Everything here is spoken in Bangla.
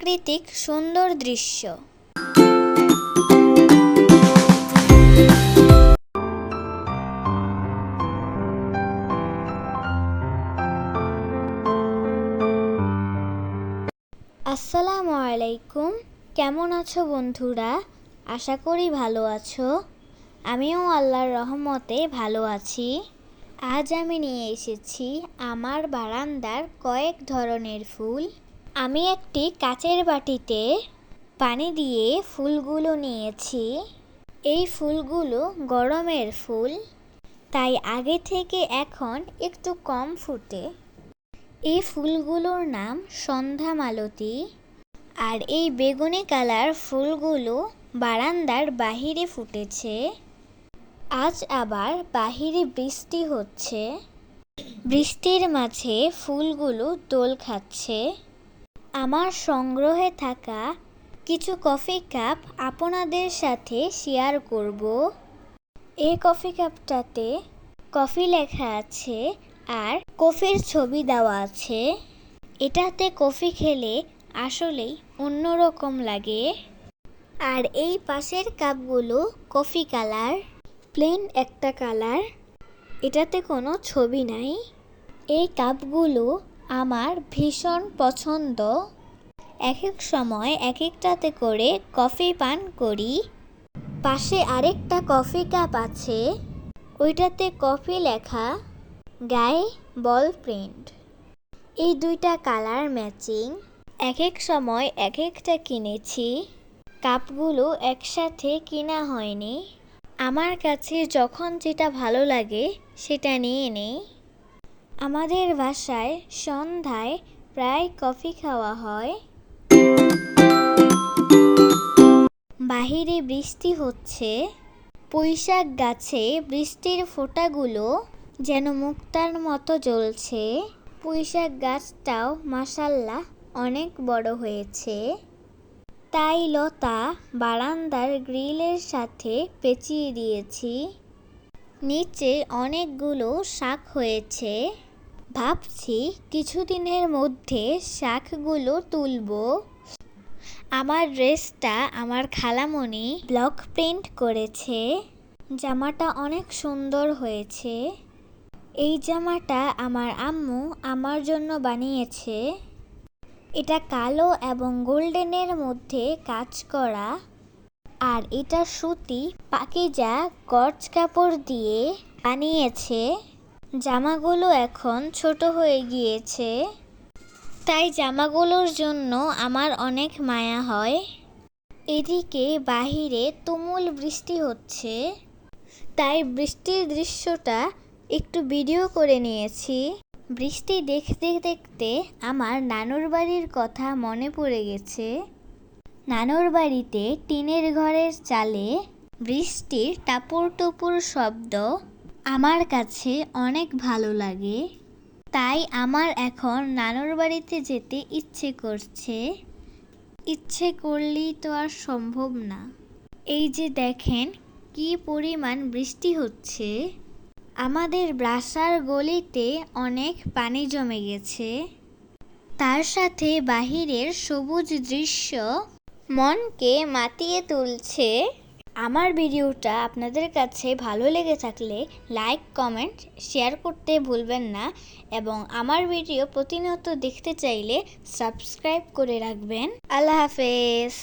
প্রাকৃতিক সুন্দর দৃশ্য। আসসালামু আলাইকুম। কেমন আছো বন্ধুরা? আশা করি ভালো আছো। আমিও আল্লাহর রহমতে ভালো আছি। আজ আমি নিয়ে এসেছি আমার বারান্দার কয়েক ধরনের ফুল। আমি একটি কাচের বাটিতে পানি দিয়ে ফুলগুলো নিয়েছি। এই ফুলগুলো গরমের ফুল, তাই আগে থেকে এখন একটু কম ফুটে। এই ফুলগুলোর নাম সন্ধ্যা মালতী। আর এই বেগুনি কালার ফুলগুলো বারান্দার বাহিরে ফুটেছে। আজ আবার বাহিরে বৃষ্টি হচ্ছে। বৃষ্টির মাঝে ফুলগুলো দোল খাচ্ছে। আমার সংগ্রহে থাকা কিছু কফি কাপ আপনাদের সাথে শেয়ার করব। এই কফি কাপটাতে কফি লেখা আছে আর কফির ছবি দেওয়া আছে। এটাতে কফি খেলে আসলেই অন্যরকম লাগে। আর এই পাশের কাপগুলো কফি কালার, প্লেন একটা কালার। এটাতে কোনো ছবি নাই। এই কাপগুলো আমার ভীষণ পছন্দ। এক এক সময় এক একটাতে করে কফি পান করি। পাশে আরেকটা কফি কাপ আছে। ওইটাতে কফি লেখা, গায়ে বল প্রিন্ট। এই দুইটা কালার ম্যাচিং। এক এক সময় এক একটা কিনেছি। কাপগুলো একসাথে কিনা হয়নি। আমার কাছে যখন যেটা ভালো লাগে সেটা নিয়ে নেই। আমাদের বাসায় সন্ধ্যায় প্রায় কফি খাওয়া হয়। বাহিরে বৃষ্টি হচ্ছে। পুঁইশাক গাছে বৃষ্টির ফোঁটাগুলো যেন মুক্তার মতো জ্বলছে। পুঁইশাক গাছটাও মাসাল্লাহ অনেক বড় হয়েছে। তাই লতা বারান্দার গ্রিলের সাথে পেঁচিয়ে দিয়েছি। নিচে অনেকগুলো শাক হয়েছে। ভাবছি কিছুদিনের মধ্যে শাকগুলো তুলবো। আমার ড্রেসটা আমার খালামণি ব্লক প্রিন্ট করেছে। জামাটা অনেক সুন্দর হয়েছে। এই জামাটা আমার আম্মু আমার জন্য বানিয়েছে। এটা কালো এবং গোল্ডেনের মধ্যে কাজ করা। আর এটা সুতি পাকিজা গর্জ কাপড় দিয়ে বানিয়েছে। জামাগুলো এখন ছোট হয়ে গিয়েছে। তাই জামাগুলোর জন্য আমার অনেক মায়া হয়। এদিকে বাহিরে তুমুল বৃষ্টি হচ্ছে। তাই বৃষ্টির দৃশ্যটা একটু ভিডিও করে নিয়েছি। বৃষ্টি দেখতে দেখতে আমার নানুর বাড়ির কথা মনে পড়ে গেছে। নানুর বাড়িতে টিনের ঘরের চালে বৃষ্টির টাপুর টুপুর শব্দ আমার কাছে অনেক ভালো লাগে। তাই আমার এখন নানুর বাড়িতে যেতে ইচ্ছে করছে। ইচ্ছে করলেই তো আর সম্ভব না। এই যে দেখেন, কি পরিমাণ বৃষ্টি হচ্ছে। আমাদের ব্রাসার গলিতে অনেক পানি জমে গেছে। তার সাথে বাহিরের সবুজ দৃশ্য মনকে মাতিয়ে তুলছে। আমার ভিডিওটা আপনাদের কাছে ভালো লেগে থাকলে লাইক, কমেন্ট, শেয়ার করতে ভুলবেন না এবং আমার ভিডিও প্রতিনিয়ত দেখতে চাইলে সাবস্ক্রাইব করে রাখবেন। আল্লাহ হাফেজ।